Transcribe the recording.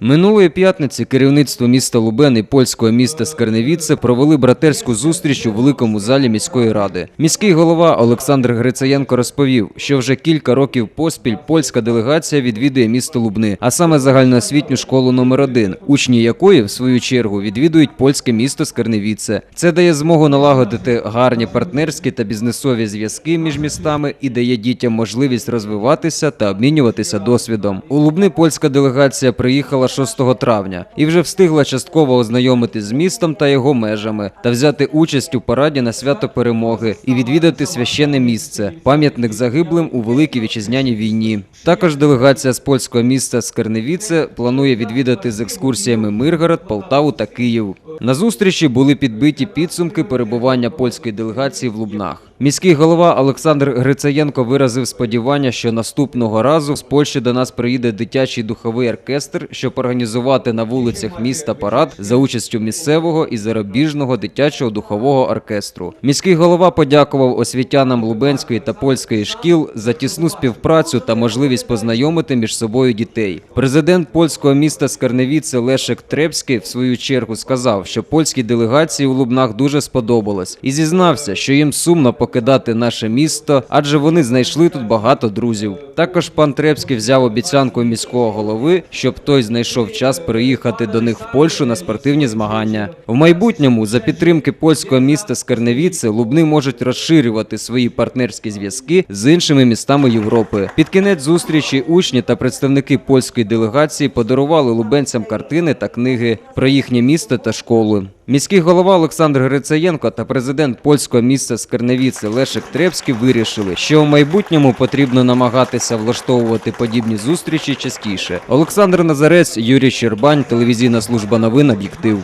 Минулої п'ятниці керівництво міста Лубен і польського міста Скарневіце провели братерську зустріч у великому залі міської ради. Міський голова Олександр Грицаєнко розповів, що вже кілька років поспіль польська делегація відвідує місто Лубни, а саме загальноосвітню школу номер 1 учні якої, в свою чергу, відвідують польське місто Скарневіце. Це дає змогу налагодити гарні партнерські та бізнесові зв'язки між містами і дає дітям можливість розвиватися та обмінюватися досвідом. У Лубни польська делегація приїхала 6 травня і вже встигла частково ознайомитись з містом та його межами та взяти участь у параді на свято перемоги і відвідати священне місце пам'ятник загиблим у великій вітчизняній війні. Також делегація з польського міста Скарневіце планує відвідати з екскурсіями Миргород, Полтаву та Київ. На зустрічі були підбиті підсумки перебування польської делегації в Лубнах. Міський голова Олександр Грицаєнко виразив сподівання, що наступного разу з Польщі до нас приїде дитячий духовий оркестр, щоб організувати на вулицях міста парад за участю місцевого і зарубіжного дитячого духового оркестру. Міський голова подякував освітянам Лубенської та польської шкіл за тісну співпрацю та можливість познайомити між собою дітей. Президент польського міста Скарневіце Лешек Трепський в свою чергу сказав, що польській делегації у Лубнах дуже сподобалось, і зізнався, що їм сумно покидати наше місто, адже вони знайшли тут багато друзів. Також пан Трепський взяв обіцянку міського голови, щоб той знайшов час приїхати до них в Польщу на спортивні змагання. В майбутньому, за підтримки польського міста Скарневіце, Лубни можуть розширювати свої партнерські зв'язки з іншими містами Європи. Під кінець зустрічі учні та представники польської делегації подарували лубенцям картини та книги про їхнє місто та школи. Міський голова Олександр Грицаєнко та президент польського міста Скарневіце Лешек Трепський вирішили, що в майбутньому потрібно намагатися влаштовувати подібні зустрічі частіше. Олександр Назарець, Юрій Щербань, телевізійна служба новин «Об'єктив».